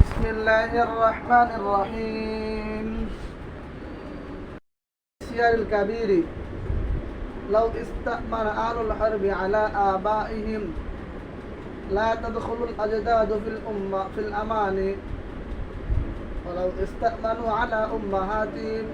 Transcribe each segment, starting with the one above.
بسم الله الرحمن الرحيم. السيار الكبير. لو استأمن أهل الحرب على آبائهم لا تدخل الأجداد في الأمة في الأمان. ولو استأمنوا على أمهاتهم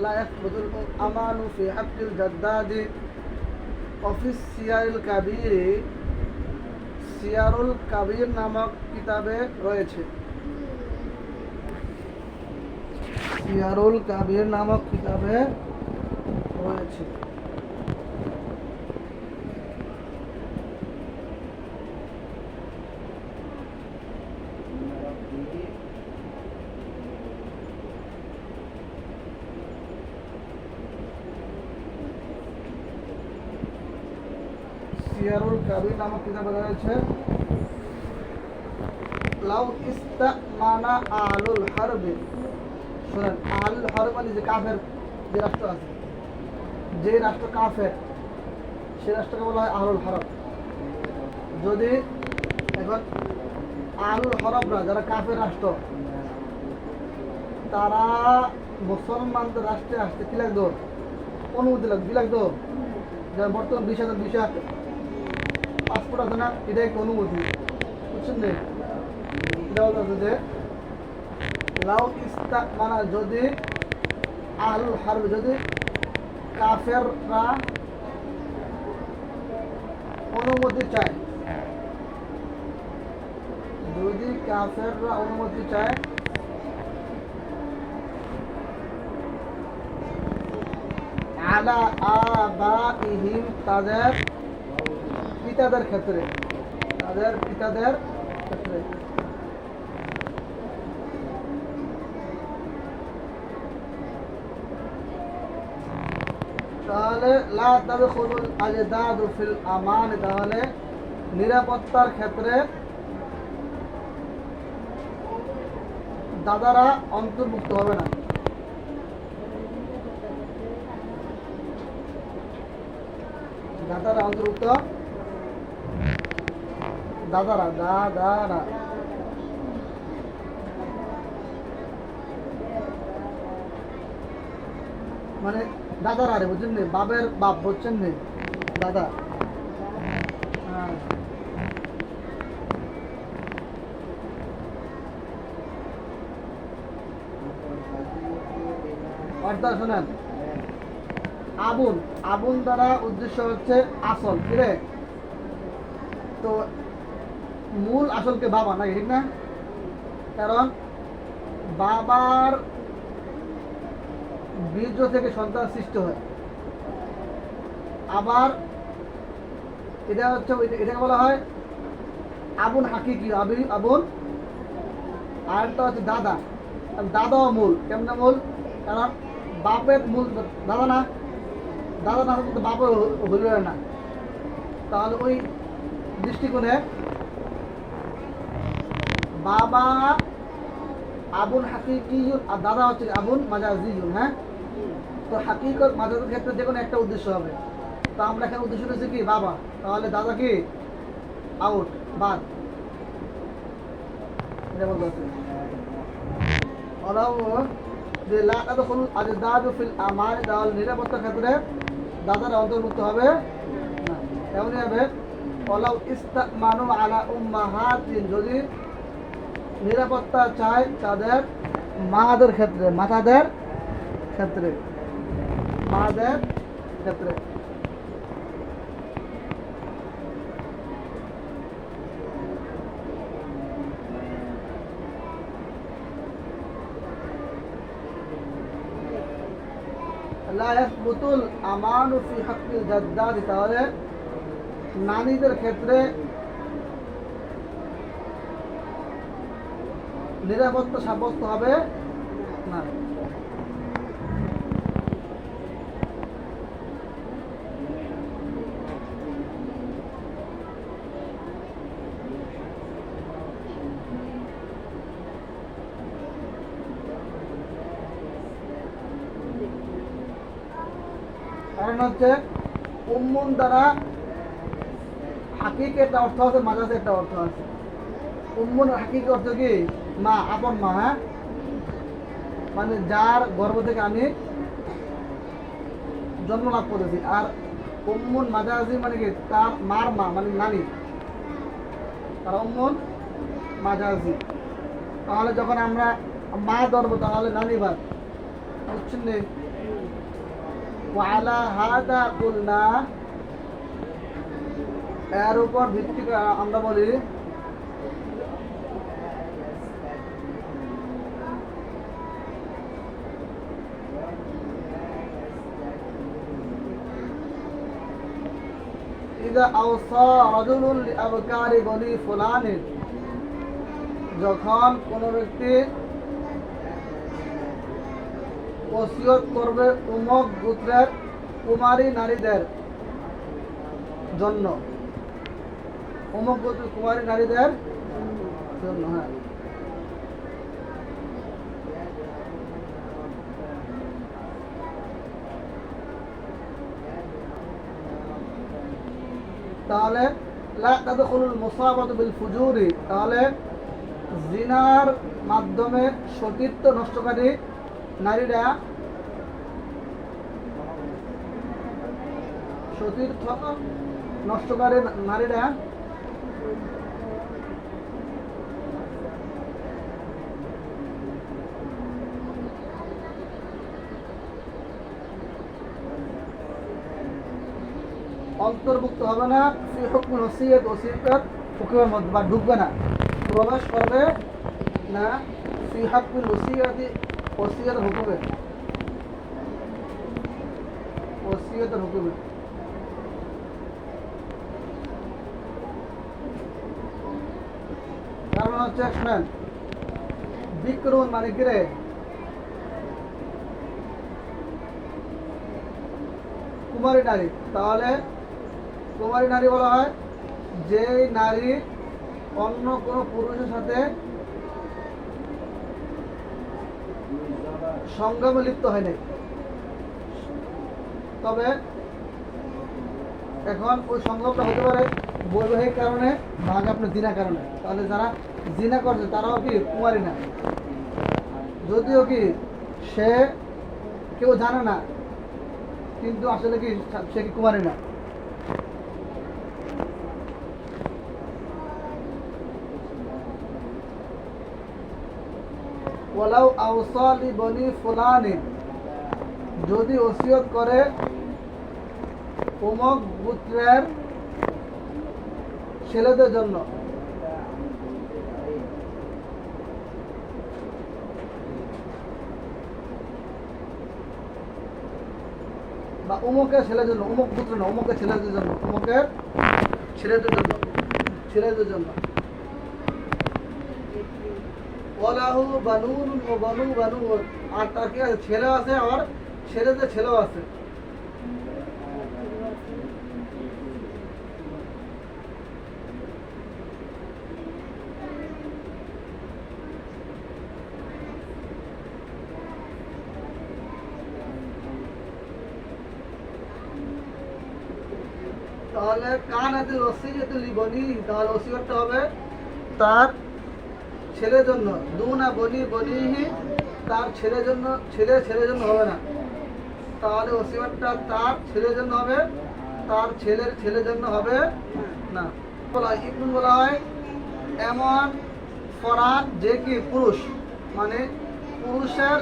لا يثبت الأمان في حق الجداد. وفي السيار الكبير সিয়ারুল কাবির নামক কিতাবে রয়েছে। সিয়ারুল কাবির নামক কিতাবে রয়েছে। সিয়ারুল নামক কিতাবে রয়েছে লাউ ইস্তামানা আলুল আলুল হারব মানে যে কাফের যে রাষ্ট্র আছে যে রাষ্ট্র কাফের সে রাষ্ট্রকে বলা হয় আহলুল হরব যদি এখন আলুল হরবরা যারা কাফের রাষ্ট্র তারা মুসলমানদের রাষ্ট্রে আসতে কি লাগতো অনুমতি লাগতো কি লাগতো বর্তমান বিশ হাজার হাজার পাসপোর্ট আছে না? এটা একটা অনুমতি। বুঝছেন যে মানে যদি আলুল হারব, যদি অনুমতি চায়, যদি কাফেররা অনুমতি চায়, আলা আবাইহিম তাদের পিতাদের ক্ষেত্রে, তাদের পিতাদের ক্ষেত্রে। তাহলে লা তাদখুলুল আজদাদু ফিল আমান, তাহলে নিরাপত্তার ক্ষেত্রে দাদারা অন্তর্ভুক্ত হবে না। দাদারা অন্তর্ভুক্ত দাদারা দাদারা। মানে দাদারা রে, বুঝছেন নে? বাবের বাপ, বুঝছেন নে? দাদা। হ্যাঁ। অর্থাৎ শোনেন। আবুন আবুন দ্বারা উদ্দেশ্য হচ্ছে আসল কিরে তো মূল আসলকে বাবা, নাকি ঠিক না? কারণ বাবার বীর্য থেকে সন্তান সৃষ্টি হয়। আবার এটা হচ্ছে, এটাকে বলা হয় আবুন হাকিকি, আবি আবুন আরেকটা হচ্ছে দাদা। দাদাও মূল, কেমন মূল? কারণ বাপের মূল দাদা না দাদা না বাপের হইল না। তাহলে ওই দৃষ্টিকোণে বাবা হাকিকিউন আর দাদা হচ্ছে মাজাজিউন হ্যাঁ? তো হাকিকত মাজাজের ক্ষেত্রে যে কোনো একটা উদ্দেশ্য হবে। তো আমরা এখানে উদ্দেশ্য কি? বাবা। তাহলে দাদা কি? আউট বাদ। ক্ষেত্রে দাদারা অন্তর্ভুক্ত হবে না। হবে? যদি নিরাপত্তা চায় তাদের মাদের ক্ষেত্রে, মাতাদের ক্ষেত্রে। মাদের ক্ষেত্রে। লা ইয়াসবুতুল আমানু ফি হাক্কিল জাদ্দাদ, তাহলে নারীদের ক্ষেত্রে নিরাপত্তা সাব্যস্ত হবে না কারণ হচ্ছে উম্মুন দ্বারা হাকিকে একটা অর্থ আছে মাজাজে একটা অর্থ আছে। উম্মুন হাকিকি অর্থ কি? মা, আপন মা হ্যাঁ? মানে যার গর্ভ থেকে আমি জন্ম লাভ করেছি, আর উম্মুন মাজাজি মানে কি? তার মার মা মানে নানি। আর উম্মুন মাজাজি তাহলে যখন আমরা মা ধরবো, তাহলে নানি ভাত বুঝছেন নে? ওয়ালা হাদা কুলনা। এর উপর ভিত্তি করে আমরা বলি যখন কোন ব্যক্তি করবে উমক গুত্রের কুমারী নারীদের জন্য। উমক গুত্রের কুমারী নারীদের জন্য হ্যাঁ। তাহলে তাহলে জিনার মাধ্যমে সতীত্ব নষ্টকারী নারীরা সতীর্থ নষ্টকারী নারীরা অন্তর্ভুক্ত হবে না হুকুমের মধ্যে বা ঢুকবে না। প্রবেশ করবে না কারণ হচ্ছে শুনেন বিক্রম মানে কি রে কুমারী নারী। তাহলে কুমারী নারী বলা হয় যে নারী অন্য কোনো পুরুষের সাথে সংগ্রামে লিপ্ত হয়নি। তবে এখন ওই সংগ্রামটা হতে পারে বৈবাহিক কারণে আগে আপনার জিনা কারণে। তাহলে যারা জিনা করছে, তারাও কি কুমারী না? যদিও কি সে কেউ জানে না, কিন্তু আসলে কি সে কি কুমারী না? আউসালি বনি ফুলানি। যদি ওসিয়ত করে অমক পুত্রের ছেলেদের জন্য। বা অমুকের ছেলের জন্য অমুক পুত্র না অমুকের ছেলেদের জন্য অমুকের ছেলেদের জন্য ছেলেদের জন্য। ওলাহু বানুন ও বানু বানু। আর তার কি আছে ছেলে আছে আর ছেলেদের ছেলেও আছে। তাহলে কান আছে ওসিয়ত লিবনি, তাহলে ওসিয়তটা হবে। তার ছেলের জন্য দুনা বলি বনিহি তার ছেলের জন্য, ছেলে ছেলের জন্য হবে না। তাহলে ওসিয়তটা তার ছেলের জন্য হবে, তার ছেলের ছেলের জন্য হবে না। বলা হয় ইবনুন বলা হয়, এমন ফরা যে কি পুরুষ মানে পুরুষের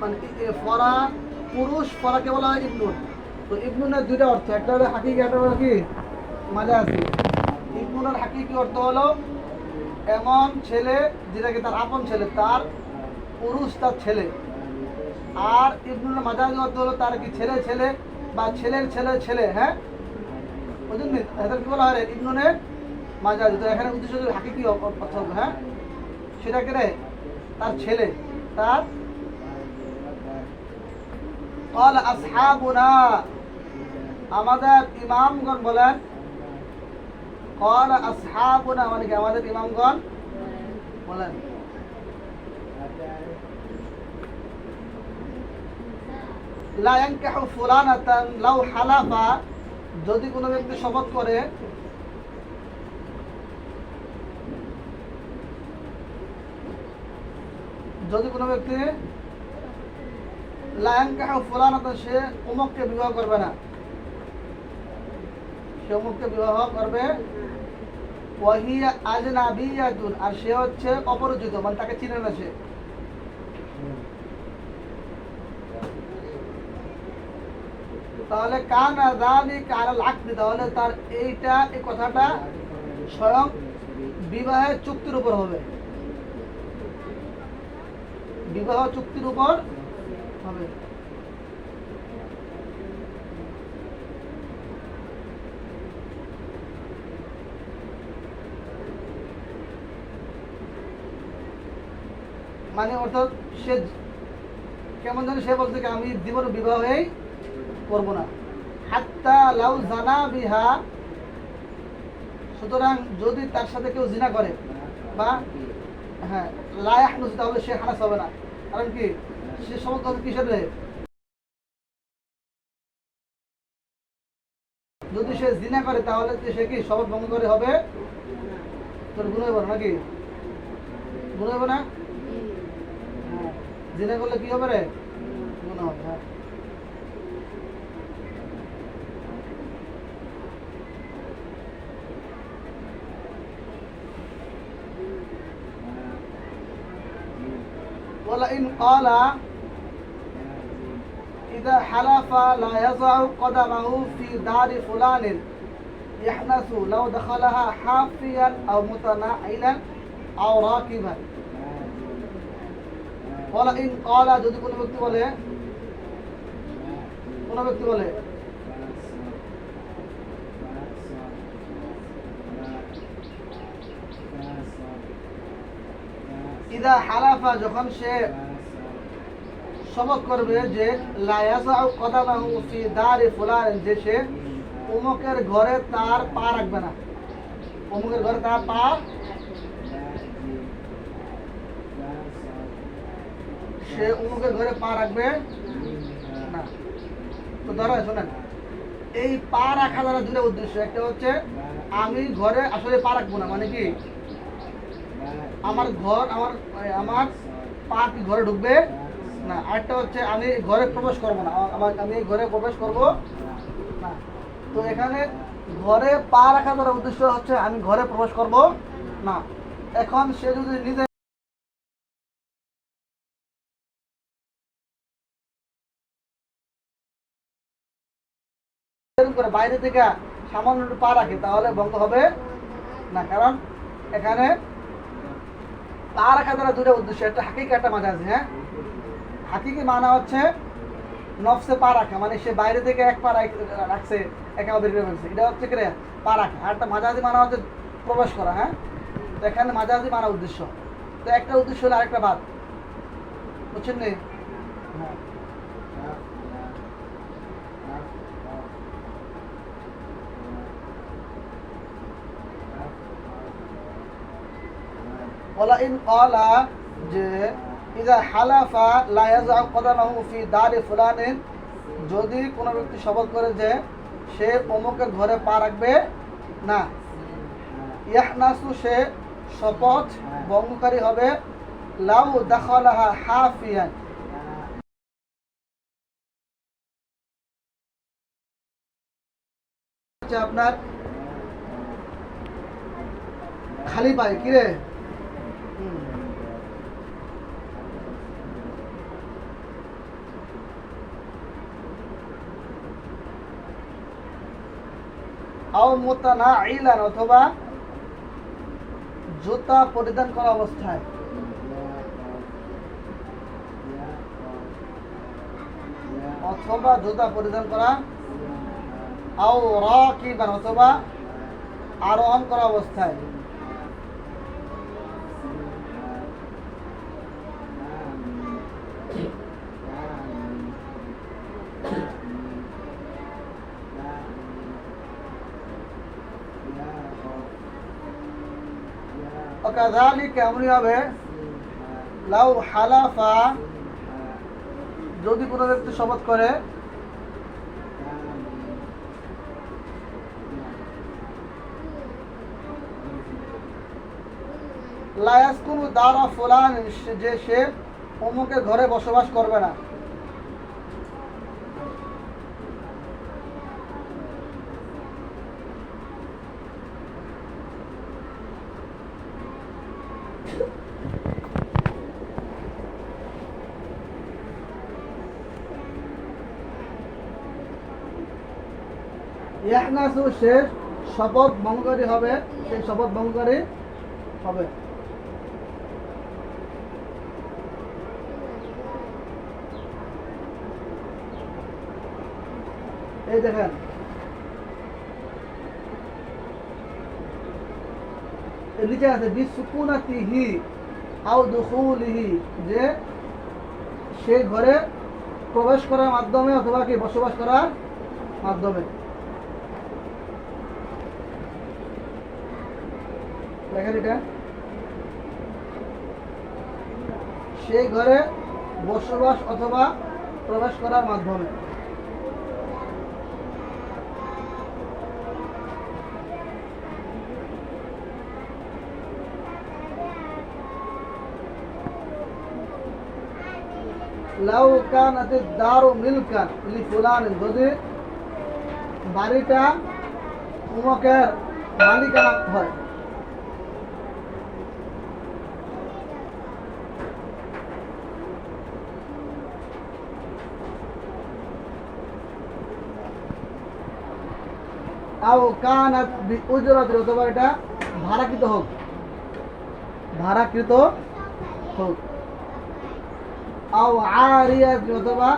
মানে ফরা, পুরুষ ফরাকে বলা হয় ইবনুন তো ইবনুনের দুইটা অর্থ, একটা হলো হাকিকি, একটা হলো কি? মাজা আছে ইবনুনের হাকিকি অর্থ হলো এমন ছেলে যেটাকে তার আপন ছেলে তার পুরুষ তার ছেলে আর ইবনুল মাজাজি অর্থ হলো তার কি ছেলে ছেলে বা ছেলের ছেলে ছেলে হ্যাঁ বুঝলেন এদের কি বলা হয় ইবনুনের মাজাজি তো এখানে উদ্দেশ্য হচ্ছে হাকিকি অর্থ হবে হ্যাঁ সেটা কে রে তার ছেলে তার قال أصحابنا আমাদের ইমামগণ বলেন কল আসহাবুনা মানে আমাদের ইমামগণ? বলেন। লাউ হালাফা, যদি কোনো ব্যক্তি শপথ করে, যদি কোনো ব্যক্তি লায়াঙ্কাহ ফুলানাতান, সে অমককে বিবাহ করবে না। বিবাহ করবে। ওয়াহিয়া আজনাবিয়াতুন, আর সে হচ্ছে অপরিচিত মানে তাকে চিনে না সে। তাহলে কান আদানি কাল আকদি, তাহলে তার এইটা, এই কথাটা স্বয়ং বিবাহের চুক্তির উপর হবে। বিবাহ চুক্তির উপর হবে। মানে অর্থাৎ সে কেমন জানি সে বলছে কি, আমি জীবন বিবাহেই করব না। হাত্তা লাউ জানা বিহা। সুতরাং যদি তার সাথে কেউ জিনা করে, বা হ্যাঁ লায়াহ তাহলে সে হানাস হবে না। কারণ কি, সে সমস্ত কিসের যদি সে জিনা করে, তাহলে সে কি শপথ ভঙ্গ করে হবে? তোর গুণ হইব নাকি? গুণ হইব না। জিনা করলে কি হবে রে গুণ হবে হ্যাঁ ولئن قال إذا حلف لا يضع قدمه في دار فلان يحنث لو دخلها حافيا أو متناعلا أو راكبا কলা ইন কলা যদি কোনো ব্যক্তি বলে, কোনো ব্যক্তি বলে, ইদা হালাফা যখন সে শপথ করবে যে লায়াসাউ কদামাহু ফি দারে ফুলান যে সে অমুকের ঘরে তার পা রাখবে না। অমুকের ঘরে তার পা সে অমুকের ঘরে পা রাখবে। না। তো ধরো শোনেন। এই পা রাখা দ্বারা দুটো উদ্দেশ্য। একটা হচ্ছে, আমি ঘরে আসলে পা রাখব না মানে কি? আমার ঘর, আমার আমার পা কি ঘরে ঢুকবে? না। আরেকটা হচ্ছে, আমি ঘরে প্রবেশ করব না। আমার, আমি ঘরে প্রবেশ করব না। তো এখানে ঘরে পা রাখা দ্বারা উদ্দেশ্য হচ্ছে, আমি ঘরে প্রবেশ করব না। এখন সে যদি নিজে করে বাইরে থেকে সামান্য একটু পা রাখে, তাহলে বন্ধ হবে না। কারণ এখানে পা রাখা দ্বারা দুটো উদ্দেশ্য, একটা হাকিকে, একটা মাঝাজি হ্যাঁ? হাকিকে মানা হচ্ছে নফসে পা রাখা মানে সে বাইরে থেকে এক পা রাখছে, একা বের করে ফেলছে। এটা হচ্ছে কি? পা রাখা। আর একটা মাঝাজি মানা হচ্ছে প্রবেশ করা হ্যাঁ? তো এখানে মাঝাজি মানা উদ্দেশ্য। তো একটা উদ্দেশ্য হলো আরেকটা বাদ। বুঝছেন হ্যাঁ। ওলা ইন ক্বালা যে ইদা হালাফা লা ইয়াজআ কদামাহু ফি দারি ফুলানিন যদি কোনো ব্যক্তি শপথ করে যে সে অমুকের ঘরে পা রাখবে, না। ইয়াহনাসু সে শপথ ভঙ্গকারী হবে, লাউ দাখালাহা হাফিয়ান। আপনার খালি পায়, কি রে হুম। আও মোতানা আইলান অথবা জুতা পরিধান করা অবস্থায়। অথবা জুতা পরিধান করা। আও রাকিবান অথবা আরোহণ করা অবস্থায়। অকাধালি কেমনই হবে। লাউ হালাফা, যদি কোনো ব্যক্তি শপথ করে। লায়াস কোন দারা ফুলান যে সে অমুকের ঘরে বসবাস করবে না। ইয়াহনাসু শেষ, শপথ ভঙ্গকারী হবে, সেই শপথ ভঙ্গকারী হবে। এই দেখেন। নিচে আছে, বিসুকুনাতিহি আও দুখুলিহি, যে সেই ঘরে প্রবেশ করার মাধ্যমে অথবা কি বসবাস করার মাধ্যমে। দেখেন এটা। সেই ঘরে বসবাস অথবা প্রবেশ করার মাধ্যমে। বাড়িটা উমকের মালিকানা হয়। আও কানাত উজরাত অথবা এটা ভাড়াকৃত হোক। ভাড়াকৃত হোক। আও আরিয়াত অথবা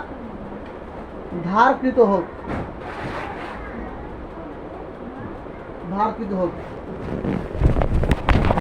ধারকৃত হোক। ধারকৃত হোক।